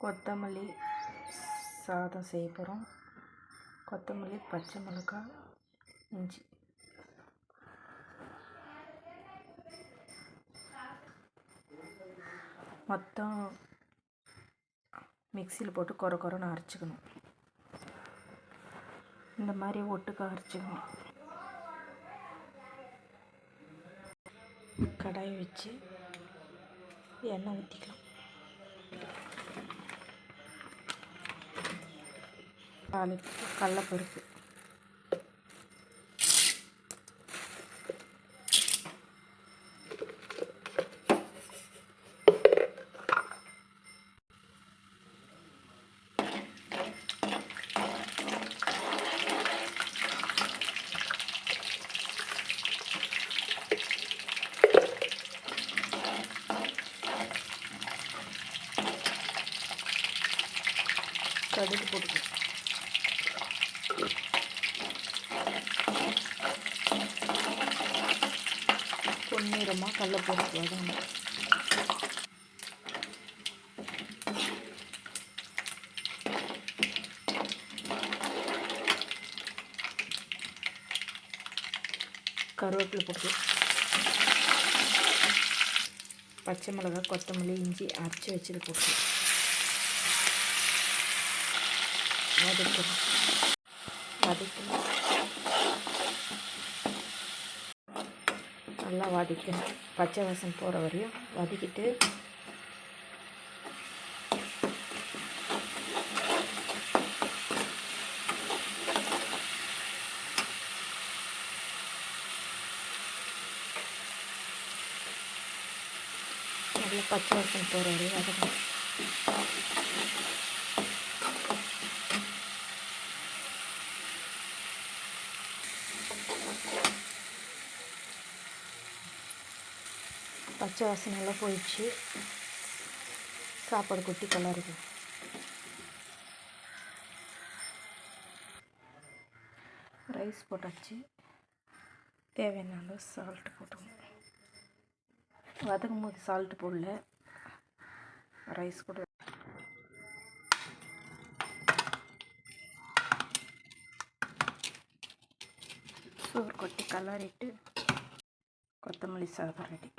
கொத்தமல்லி சாதம் செய்ய போகிறோம் கொத்தமல்லி பச்சை மிளகாய் இஞ்சி. மொத்தம் மிக்சியில் போட்டு குறை குறைன்னு அரைச்சிக்கணும். இந்த மாதிரி ஒட்டுக்க அரைச்சிக்கணும். கடாயை வச்சு எண்ணெய் ஊற்றிக்கலாம் தாளிப்பு கடலப்பருப்பு. கடுகு போட்டுக்கலாம் பொன்னிறமாக கடலப்பருப்பு வதங்கணும் கருவேப்பிலை போட்டு பச்சை மிளகாய் கொத்தமல்லி இஞ்சி அரைச்சி வச்சது போட்டு. வதக்கணும். வதக்கணும் நல்லா வதக்கணும். பச்சை வாசம் போகிற வரையும் வதக்கிட்டு நல்லா பச்சை வாசம் போகிற வரையும் வதக்கணும். பச்சை வாசனையெல்லாம் போயிடுச்சு. சாப்பாடு கொட்டி கலருது ரைஸ் போட்டாச்சு. தேவையான அளவு சால்ட்டு போட்டுக்கணும். வதக்கும் போது சால்ட்டு போடல. ரைஸ் கூட சோறு கொட்டி கலரிட்டு கொத்தமல்லி சாதம் ரெடி